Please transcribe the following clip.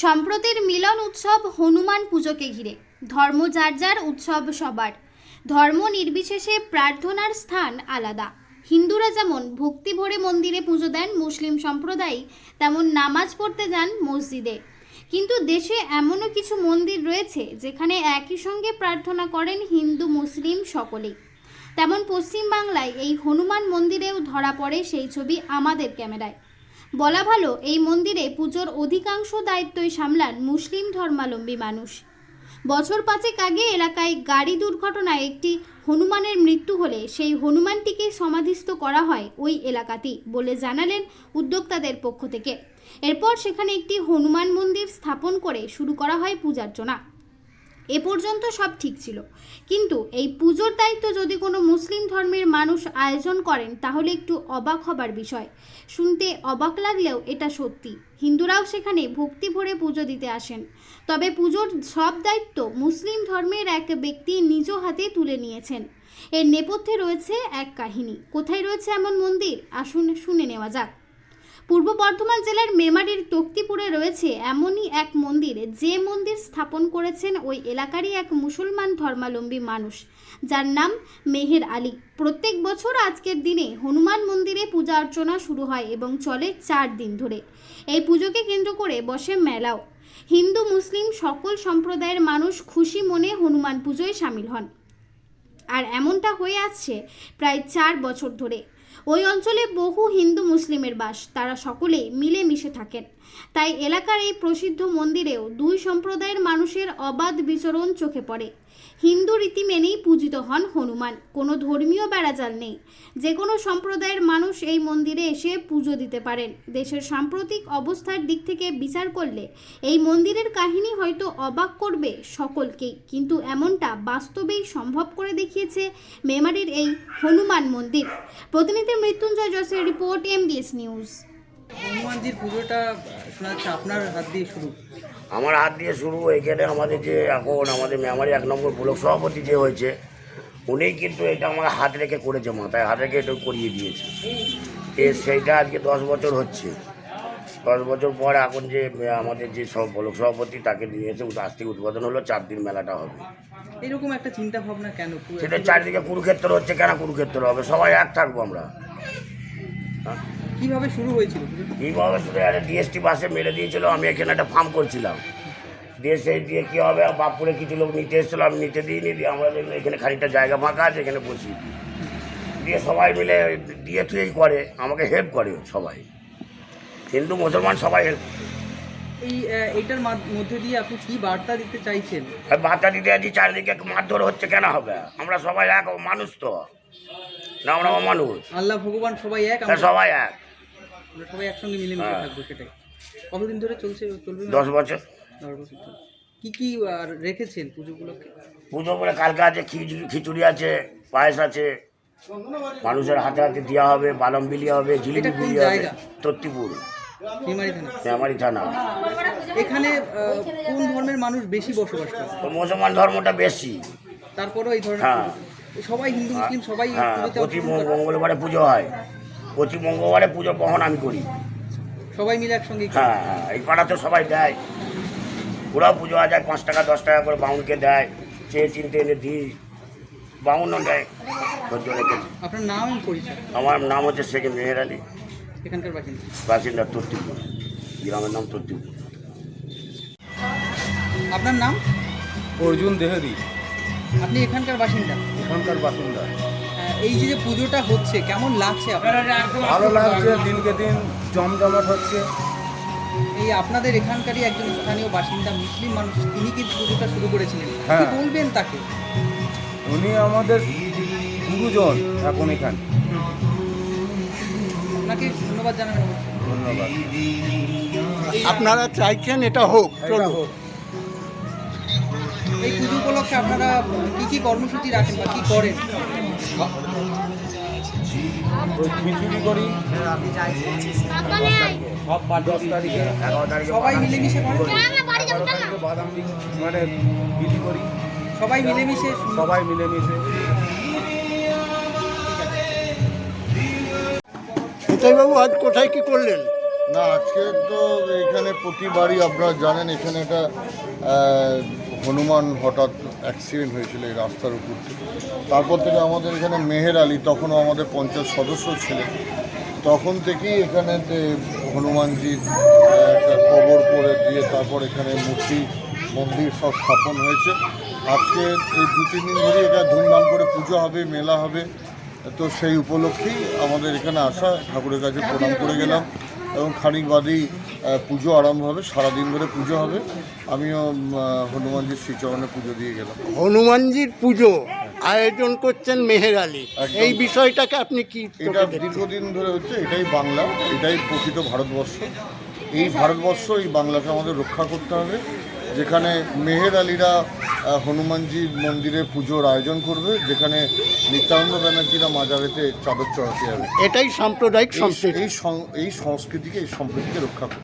সম্প্রতির মিলন উৎসব হনুমান পুজোকে ঘিরে। ধর্ম যার যার উৎসব সবার। ধর্ম নির্বিশেষে প্রার্থনার স্থান আলাদা। হিন্দুরা যেমন ভক্তি ভরে মন্দিরে পুজো দেন মুসলিম সম্প্রদায় তেমন নামাজ পড়তে যান মসজিদে। কিন্তু দেশে এমনও কিছু মন্দির রয়েছে যেখানে একই সঙ্গে প্রার্থনা করেন হিন্দু মুসলিম সকলেই। তেমন পশ্চিমবাংলায় এই হনুমান মন্দিরেও ধরা পড়ে সেই ছবি আমাদের ক্যামেরায়। বলা ভালো, এই মন্দিরে পুজোর অধিকাংশ দায়িত্বই সামলান মুসলিম ধর্মাবলম্বী মানুষ। বছর পাঁচেক আগে এলাকায় গাড়ি দুর্ঘটনায় একটি হনুমানের মৃত্যু হলে সেই হনুমানটিকে সমাধিস্থ করা হয় ওই এলাকাতেই বলে জানালেন উদ্যোক্তাদের পক্ষ থেকে। এরপর সেখানে একটি হনুমান মন্দির স্থাপন করে শুরু করা হয় পূজার্চনা। এ পর্যন্ত সব ঠিক ছিল। কিন্তু এই পুজোর দায়িত্ব যদি কোনো মুসলিম ধর্মের মানুষ আয়োজন করেন, তাহলে একটু অবাক হবার বিষয়। শুনতে অবাক লাগলেও এটা সত্যি। হিন্দুরাও সেখানে ভক্তি ভরে পুজো দিতে আসেন। তবে পুজোর সব দায়িত্ব মুসলিম ধর্মের এক ব্যক্তি নিজ হাতে তুলে নিয়েছেন। এর নেপথ্যে রয়েছে এক কাহিনী। কোথায় রয়েছে এমন মন্দির? আসুন শুনে নেওয়া যাক। পূর্ব বর্ধমান জেলার মেমারির তক্তিপুরে রয়েছে এমনই এক মন্দির। যে মন্দির স্থাপন করেছেন ওই এলাকারই এক মুসলমান ধর্মালম্বী মানুষ। যার নাম মেহের আলী। প্রত্যেক বছর আজকের দিনে হনুমান মন্দিরে পূজা অর্চনা শুরু হয় এবং চলে চার দিন ধরে। এই পুজোকে কেন্দ্র করে বসে মেলাও। হিন্দু, মুসলিম সকল সম্প্রদায়ের মানুষ খুশি মনে হনুমান পুজোয় সামিল হন। আর এমনটা হয়ে আসছে প্রায় চার বছর ধরে। ওই অঞ্চলে বহু হিন্দু মুসলিমের বাস, তারা সকলেই মিলেমিশে থাকেন। তাই এলাকার এই প্রসিদ্ধ মন্দিরেও দুই সম্প্রদায়ের মানুষের অবাধ বিচরণ চোখে পড়ে। হিন্দু রীতি মেনেই পূজিত হন হনুমান। কোনো ধর্মীয় বেড়াজাল নেই। যে কোনো সম্প্রদায়ের মানুষ এই মন্দিরে এসে পুজো দিতে পারেন। দেশের সাম্প্রতিক অবস্থার দিক থেকে বিচার করলে এই মন্দিরের কাহিনী হয়তো অবাক করবে সকলকেই। কিন্তু এমনটা বাস্তবেই সম্ভব করে দেখিয়েছে মেমারির এই হনুমান মন্দির। প্রতিনিধি মৃত্যুঞ্জয় জসের রিপোর্ট এমবিএস নিউজ। হনুমানজির পুজোটা শোনা যাচ্ছে আপনার হাত দিয়ে শুরু। আমার হাত দিয়ে শুরু এখানে আমাদের যে এখন আমাদের মেমারি এক নম্বর ব্লক সভাপতি যে হয়েছে উনি কিন্তু এটা আমার হাত রেখে করেছে মাথায় হাত রেখে এটা করিয়ে দিয়েছে। এ সেইটা আজকে দশ বছর হচ্ছে। দশ বছর পর এখন যে আমাদের যে সব ব্লক সভাপতি তাকে নিয়ে এসে আজ থেকে উদ্বোধন হলো চার দিন মেলাটা হবে। এরকম একটা চিন্তা ভাবনা কেন? সেটা চারিদিকে কুরুক্ষেত্র হচ্ছে কেন কুরুক্ষেত্র হবে? সবাই এক থাকব আমরা। হ্যাঁ কীভাবে শুরু হয়েছিল? এইভাবে শুধু একটা ডিএসটি বাসে মেরে দিয়েছিল আমি এখানে একটা ফার্ম করছিলাম। দিয়ে সেই দিয়ে কী হবে? বাপুরে কিছু লোক নিতে এসেছিল আমি নিতে দিইনি দিয়ে আমরা দেখলাম এখানে খানিকটা জায়গা ফাঁকা আছে এখানে বসি। দিয়ে সবাই মিলে দিয়ে তুই করে আমাকে হেল্প করে সবাই। হিন্দু মুসলমান সবাই হেল্প এই মাধ- মধ্যে দিয়ে আপনি কি বার্তা দিতে চাইছেন? বাচ্চা দিতে আছি চারিদিকে মারধর হচ্ছে কেন হবে? আমরা সবাই এক মানুষ তো। না আমরা মানুষ আল্লাহ ভগবান সবাই এক সবাই এক। আমরা সবাই একসঙ্গে মিলেমিশে হ্যাঁ। থাকব সেটাই কতদিন ধরে চলছে চলবে দশ বছর দশ বছর ধরে। কি কি আর রেখেছেন পুজো করে কালকে আছে খিচুড়ি খিচুড়ি আছে পায়েস আছে মানুষের হাতে হাতে দেওয়া হবে বালম বিলি হবে জিলিপি এটা কোন বিলি হবে জায়গা? তত্তিপুর নিমারি থানা মেমারি থানা এখানে আহ, কোন ধর্মের মানুষ বেশি বসবাস করে তো মুসলমান ধর্মটা বেশি তারপরেও এই ধরনের হ্যাঁ। পুজো। সবাই হিন্দু মুসলিম সবাই হ্যাঁ পুজোতে প্রতি অংশগ্রহণ করে। মঙ্গলবারে পুজো হয় প্রতি মঙ্গলবারে পুজো বহন আমি করি। সবাই মিলে একসঙ্গে হ্যাঁ হ্যাঁ এই পাড়াতে সবাই দেয়। ওরাও পুজো আজ পাঁচ টাকা দশ টাকা করে বাউনকে দেয় চেয়ে চিনতে এনে দিই বাউনও দেয় ধৈর্য রেখেছে আপনার নাম পরিচয়? আমার নাম হচ্ছে শেখ মেহের আলী। এখানকার বাসিন্দা? বাসিন্দা তত্তিপুর গ্রামের নাম তত্তিপুর আপনার নাম? অর্জুন দেহরি। আপনি এখানকার বাসিন্দা? এখানকার বাসিন্দা। এই যে যে পুজোটা হচ্ছে কেমন লাগছে আপনার ভালো লাগছে দিনকে দিন জমজমাট হচ্ছে। এই আপনাদের এখানকারই একজন স্থানীয় বাসিন্দা মুসলিম মানুষ তিনি কিন্তু পুজোটা শুরু করেছিলেন। হ্যাঁ। বলবেন তাকে? উনি আমাদের গুরুজন এখন এখানে। আপনাকে ধন্যবাদ জানাবেন ধন্যবাদ। আপনারা চাইছেন এটা হোক এটা চলুক। হোক। এই পুজো উপলক্ষে আপনারা কি কি কর্মসূচি রাখেন বা কি করেন? খিচুড়ি করি। দশ তারিখে এগারো তারিখে। সবাই মিলেমিশে বাদাম মানে করি। সবাই মিলেমিশে। সবাই মিলেমিশে। বাবু আজ কোথায় কি করলেন? না আজকে তো এখানে প্রতিবারই আপনারা জানেন এখানে একটা হনুমান হঠাৎ অ্যাক্সিডেন্ট হয়েছিল এই রাস্তার উপর তারপর থেকে আমাদের এখানে মেহের আলী, তখনও আমাদের পঞ্চায়েত সদস্য ছিলেন। তখন থেকেই এখানে হনুমানজির একটা কবর করে দিয়ে তারপর এখানে মূর্তি, মন্দির সব স্থাপন হয়েছে। আজকে এই দু, তিন দিন ধরে এটা ধুমধাম করে পুজো হবে, মেলা হবে। তো সেই উপলক্ষেই আমাদের এখানে আসা, ঠাকুরের কাছে প্রণাম করে গেলাম। এবং খানিক বাদেই পুজো আরম্ভ হবে সারাদিন ধরে পুজো হবে। আমিও হনুমানজির শ্রীচরণে পুজো দিয়ে গেলাম। হনুমানজির পুজো আয়োজন করছেন মেহের আলী। এই বিষয়টাকে আপনি কি এটা দীর্ঘদিন ধরে হচ্ছে এটাই বাংলা এটাই প্রকৃত ভারতবর্ষ। এই ভারতবর্ষ এই বাংলাকে আমাদের রক্ষা করতে হবে যেখানে মেহের আলীরা আহ, হনুমানজি মন্দিরে পুজোর আয়োজন করবে যেখানে নিত্যানন্দ ব্যানার্জিরা মাজারেতে চাদর চড়াতে যাবে। এটাই সাম্প্রদায়িক সংস্কৃতি। এই সংস্কৃতিকে এই সম্প্রীতিকে রক্ষা করতে